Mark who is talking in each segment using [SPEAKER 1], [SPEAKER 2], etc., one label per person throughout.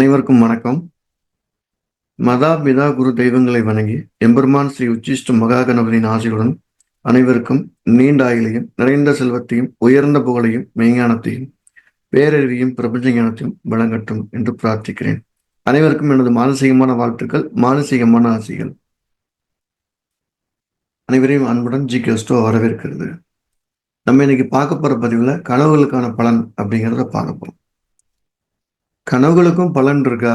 [SPEAKER 1] அனைவருக்கும் வணக்கம். மதா பிதா குரு தெய்வங்களை வணங்கி எம்பெருமான் ஸ்ரீ உச்சிஷ்ட மகா கணபதியின் ஆசையுடன் அனைவருக்கும் நீண்ட ஆயுளையும் நிறைந்த செல்வத்தையும் உயர்ந்த புகழையும் மெய்ஞானத்தையும் பேரறிவையும் பிரபஞ்ச ஞானத்தையும் வழங்கட்டும் என்று பிரார்த்திக்கிறேன். அனைவருக்கும் எனது மானசீகமான வாழ்த்துக்கள் மானசீகமான ஆசைகள். அனைவரையும் அன்புடன் ஜி கெஸ்டோ வரவேற்கிறது. நம்ம இன்னைக்கு பார்க்க போகிற பதிவுல கனவுகளுக்கான பலன் அப்படிங்கிறத பார்க்க போறோம். கனவுகளுக்கும் பலன் இருக்கா?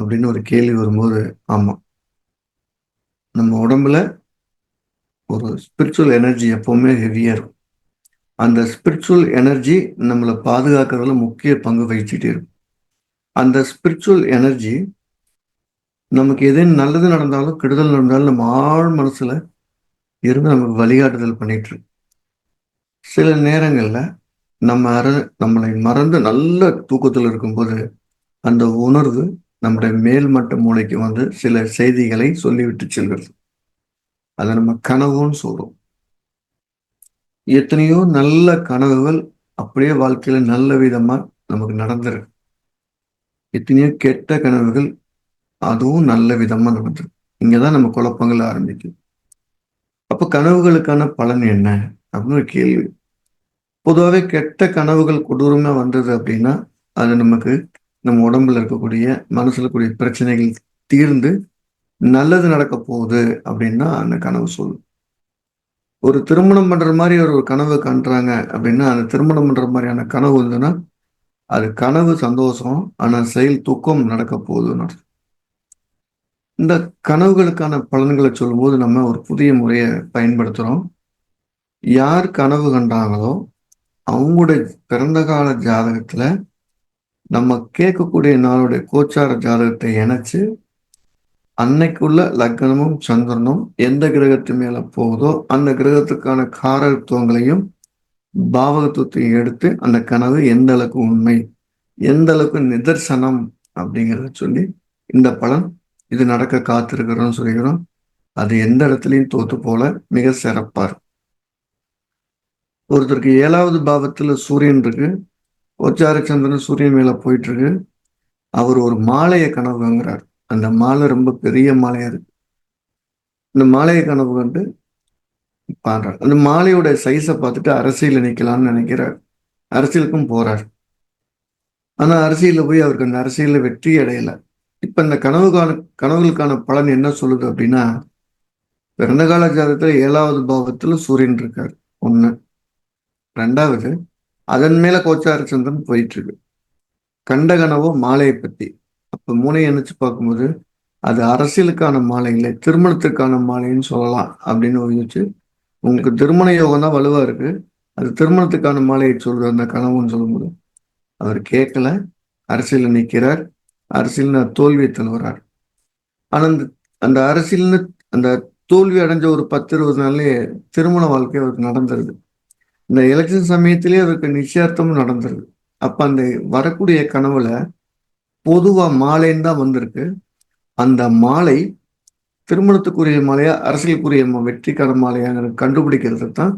[SPEAKER 1] அப்படின்னு ஒரு கேள்வி வரும்போது ஆமாம் நம்ம உடம்புல ஒரு ஸ்பிரிச்சுவல் எனர்ஜி எப்போவுமே ஹெவியாக இருக்கும். அந்த ஸ்பிரிச்சுவல் எனர்ஜி நம்மளை பாதுகாக்கிறதுல முக்கிய பங்கு வகிச்சுட்டே இருக்கும். அந்த ஸ்பிரிச்சுவல் எனர்ஜி நமக்கு எது நல்லது நடந்தாலும் கெடுதல் நடந்தாலும் நம்ம ஆழ் மனசில் இருந்து நமக்கு வழிகாட்டுதல் பண்ணிட்டு சில நேரங்களில் நம்ம அற நம்மளை மறந்து நல்ல தூக்கத்தில் இருக்கும்போது அந்த உணர்வு நம்முடைய மேல்மட்ட மூளைக்கு வந்து சில செய்திகளை சொல்லிவிட்டு செல்கிறது. அதை நம்ம கனவுன்னு சொல்றோம். எத்தனையோ நல்ல கனவுகள் அப்படியே வாழ்க்கையில நல்ல விதமா நமக்கு நடந்திருக்கு. எத்தனையோ கெட்ட கனவுகள் அதுவும் நல்ல விதமா நடந்திருக்கு. இங்கதான் நம்ம குழப்பங்கள் ஆரம்பிக்கும் அப்ப கனவுகளுக்கான பலன் என்ன? அப்படின்னு ஒரு கேள்வி. பொதுவாகவே கெட்ட கனவுகள் கொடூரமா வந்தது அப்படின்னா அது நமக்கு நம்ம உடம்புல இருக்கக்கூடிய மனசுல கூடிய பிரச்சனைகள் தீர்ந்து நல்லது நடக்க போகுது அப்படின்னா அந்த கனவு சொல்லும். ஒரு திருமணம் பண்ற மாதிரி ஒரு கனவு காண்றாங்க அப்படின்னா அந்த திருமணம் பண்ற மாதிரியான கனவு இருந்ததுன்னா அது கனவு சந்தோஷம் ஆனா செயல் துக்கம் நடக்க போகுதுன்னு இந்த கனவுகளுக்கான பலன்களை சொல்லும்போது நம்ம ஒரு புதிய முறையை பயன்படுத்துகிறோம் யார் கனவு கண்டாங்களோ அவங்களுடைய பிறந்த கால ஜாதகத்தில் நம்ம கேட்கக்கூடிய நாளுடைய கோச்சார ஜாதகத்தை இணைச்சு அன்னைக்குள்ள லக்னமும் சந்திரனும் எந்த கிரகத்து மேல போகுதோ அந்த கிரகத்துக்கான காரகத்துவங்களையும் பாவகத்துவத்தையும் எடுத்து அந்த கனவு எந்த அளவுக்கு உண்மை எந்த அளவுக்கு நிதர்சனம் அப்படிங்கிறத சொல்லி இந்த பலன் இது நடக்க காத்திருக்கிறோம்னு சொல்லிக்கிறோம். அது எந்த இடத்துலையும் தோத்து போல மிக சிறப்பார் ஒருத்தருக்கு ஏழாவது பாவத்துல சூரியன் இருக்கு. கோச்சார சந்திரன் சூரியன் மேல போயிட்டு இருக்கு அவர் ஒரு மாலையை கனவு அந்த மாலை ரொம்ப பெரிய மாலையா இருக்கு. இந்த மாலையை கனவு கண்டு பாடுறார். அந்த மாலையோட சைஸை பார்த்துட்டு அரசியல் நிற்கலாம்னு நினைக்கிறார். அரசியலுக்கும் போறார். ஆனா அரசியல போய் அவருக்கு அந்த அரசியல வெற்றி அடையல. இப்ப இந்த கனவு கால கனவுகளுக்கான பலன் என்ன சொல்லுது அப்படின்னா பிறந்த கால ஜாதகத்துல ஏழாவது பாவத்துல சூரியன் இருக்கார். ஒண்ணு. ரெண்டாவது அதன் மேல கோச்சார சந்திரன் போயிட்டு இருக்கு கண்ட கனவோ மாலையை பத்தி. அப்ப மூளையை நினைச்சு பார்க்கும்போது அது அரசியலுக்கான மாலை இல்லை திருமணத்துக்கான மாலைன்னு சொல்லலாம் அப்படின்னு யோசிச்சு உங்களுக்கு திருமண யோகம் தான் வலுவா இருக்கு. அது திருமணத்துக்கான மாலையை சொல்றது அந்த கனவுன்னு சொல்லும்போது அவர் கேட்கல. அரசியலில் நிற்கிறார் அரசியல் தோல்வியை தழுவுறார். ஆனா அந்த அந்த அரசியல்னு அந்த தோல்வி அடைஞ்ச ஒரு பத்து இருபது நாள்லயே திருமண வாழ்க்கை அவருக்கு நடந்துருது. இந்த எலெக்ஷன் சமயத்திலே அதுக்கு நிச்சயார்த்தமும் நடந்திருக்கு. அப்போ அந்த வரக்கூடிய கனவுல பொதுவாக மாலைன்னு தான் வந்திருக்கு. அந்த மாலை திருமணத்துக்குரிய மாலையா அரசியலுக்குரிய வெற்றிக்கான மாலையாங்கிற கண்டுபிடிக்கிறது தான்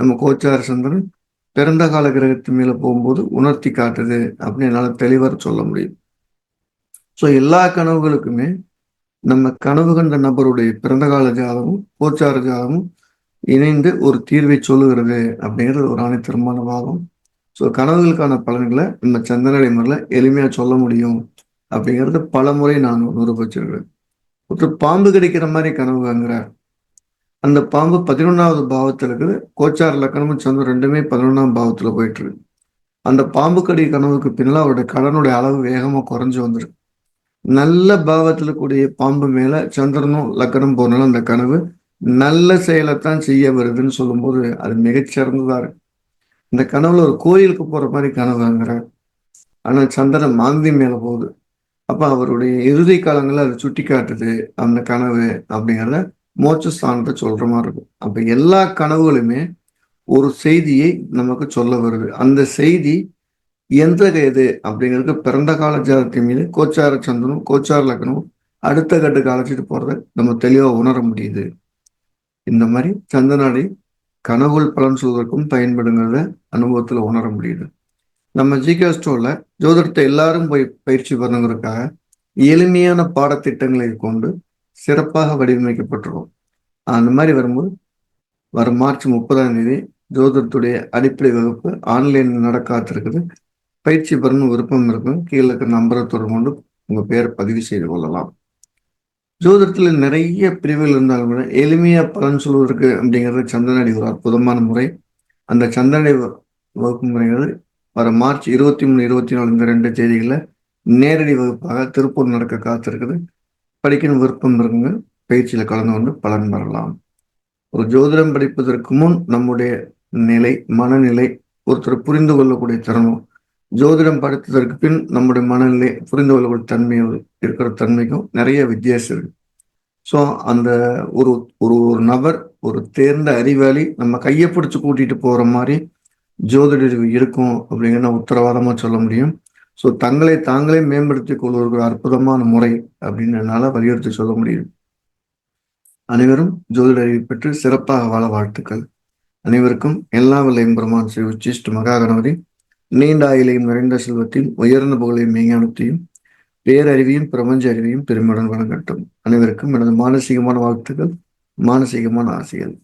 [SPEAKER 1] நம்ம கோச்சார சந்திரன். பிறந்த கால கிரகத்து மேலே போகும்போது உணர்த்தி காட்டுது அப்படின்னு என்னால் தெளிவாக சொல்ல முடியும். ஸோ எல்லா கனவுகளுக்குமே நம்ம கனவு கண்ட நபருடைய பிறந்த கால ஜாதகமும் கோச்சார ஜாதகமும் இணைந்து ஒரு தீர்வை சொல்லுகிறது அப்படிங்கிறது ஒரு ஆணைத்தரமான வாதம் ஸோ கனவுகளுக்கான பலன்களை நம்ம சந்திரனை முறையில் எளிமையா சொல்ல முடியும் அப்படிங்கிறது பல முறை நான் நிரூபிச்சிருக்கிறேன் ஒருத்தர் பாம்பு கிடைக்கிற மாதிரி கனவு வாங்குறார். அந்த பாம்பு பதினொன்றாவது பாவத்தில் இருக்குது. கோச்சார் லக்கணமும் சந்திரன் ரெண்டுமே பதினொன்றாம் பாவத்தில் போயிட்டு இருக்கு அந்த பாம்பு கடி கனவுக்கு பின்னால் அவருடைய கடனுடைய அளவு வேகமாக குறைஞ்சு வந்துருக்கு நல்ல பாவத்தில் கூடிய பாம்பு மேலே சந்திரனும் லக்கணம் போனாலும் அந்த கனவு நல்ல செயலைத்தான் செய்ய வருதுன்னு சொல்லும்போது அது மிகச்சிறந்ததாக இருக்கு. இந்த கனவுல ஒரு கோயிலுக்கு போகிற மாதிரி கனவுங்கிறார் ஆனால் சந்திரன் மாந்தி மேலே போகுது. அப்போ அவருடைய இறுதி காலங்களில் அது சுட்டி காட்டுது அந்த கனவு அப்படிங்கிறத மோட்சஸ்தானத்தை சொல்கிற மாதிரி இருக்கும். அப்போ எல்லா கனவுகளுமே ஒரு செய்தியை நமக்கு சொல்ல வருது. அந்த செய்தி எந்த இது அப்படிங்கிறது பிறந்த கால ஜாதகத்தின் மீது கோச்சார சந்தனம் கோச்சார லக்னம் அடுத்த கட்டுக்கு அழைச்சிட்டு போகிறத நம்ம தெளிவாக உணர முடியுது. இந்த மாதிரி சந்தனாடி கனவுள் பலன் சொல்வதற்கும் பயன்படுங்கிறத அனுபவத்தில் உணர முடியுது. நம்ம ஜிகே ஸ்டோரில் ஜோதிடத்தை எல்லாரும் போய் பயிற்சி பண்ணுங்கிறதுக்காக எளிமையான பாடத்திட்டங்களை கொண்டு சிறப்பாக வடிவமைக்கப்பட்டிருக்கும். அந்த மாதிரி வரும்போது வரும் மார்ச் முப்பதாம் தேதி ஜோதிடத்துடைய அடிப்படை வகுப்பு ஆன்லைன் நடக்காத்திருக்குது பயிற்சி பெறணும் விருப்பம் இருக்கும். கீழே இருக்கிற நம்பரை தொடர்பு கொண்டு உங்கள் பெயரை பதிவு செய்து கொள்ளலாம். ஜோதிடத்தில் நிறைய பிரிவுகள் இருந்தாலும் கூட எளிமையாக பலன் சொல்வதற்கு அப்படிங்கிறது சந்தனடி ஒரு அற்புதமான முறை. அந்த சந்தனடி வகுப்பு முறைங்கிறது வர மார்ச் இருபத்தி மூணு இருபத்தி நாலு இந்த ரெண்டு தேதிகளில் நேரடி வகுப்பாக திருப்பூர் நடக்க காத்திருக்குது. படிக்கணும் விருப்பம் இருக்குங்க. பயிற்சியில் கலந்து கொண்டு பலன் பெறலாம். ஒரு ஜோதிடம் படிப்பதற்கு முன் நம்முடைய நிலை மனநிலை ஒருத்தர் புரிந்து கொள்ளக்கூடிய திறனும் ஜோதிடம் படித்ததற்கு பின் நம்முடைய மனநிலை புரிந்து கொள்ளக்கூடிய தன்மை இருக்கிற தன்மைக்கும் நிறைய வித்தியாசம் இருக்கு. ஸோ அந்த ஒரு ஒரு ஒரு நபர் ஒரு தேர்ந்த அறிவாளி நம்ம கையை பிடிச்சி கூட்டிட்டு போற மாதிரி ஜோதிடர் இருக்கும் அப்படிங்கிற உத்தரவாதமா சொல்ல முடியும். ஸோ தங்களை தாங்களே மேம்படுத்திக் கொள்வதற்கு அற்புதமான முறை அப்படின்னு என்னால் வலியுறுத்தி சொல்ல முடியும். அனைவரும் ஜோதிடரை பெற்று சிறப்பாக வாழ வாழ்த்துக்கள். அனைவருக்கும் எல்லா வல்ல எம்பெருமான் ஸ்ரீ உச்சிஷ்ட மகா கணபதி. நீண்ட ஆயிலையும் நிறைந்த செல்வத்தையும் உயர்ந்த புகழையும் மெய்ஞானத்தையும் பேரறிவையும் பிரபஞ்ச அறிவையும் பெருமையுடன் வழங்கட்டும். அனைவருக்கும் எனது மானசீகமான வாழ்த்துக்கள் மானசீகமான ஆசைகள்.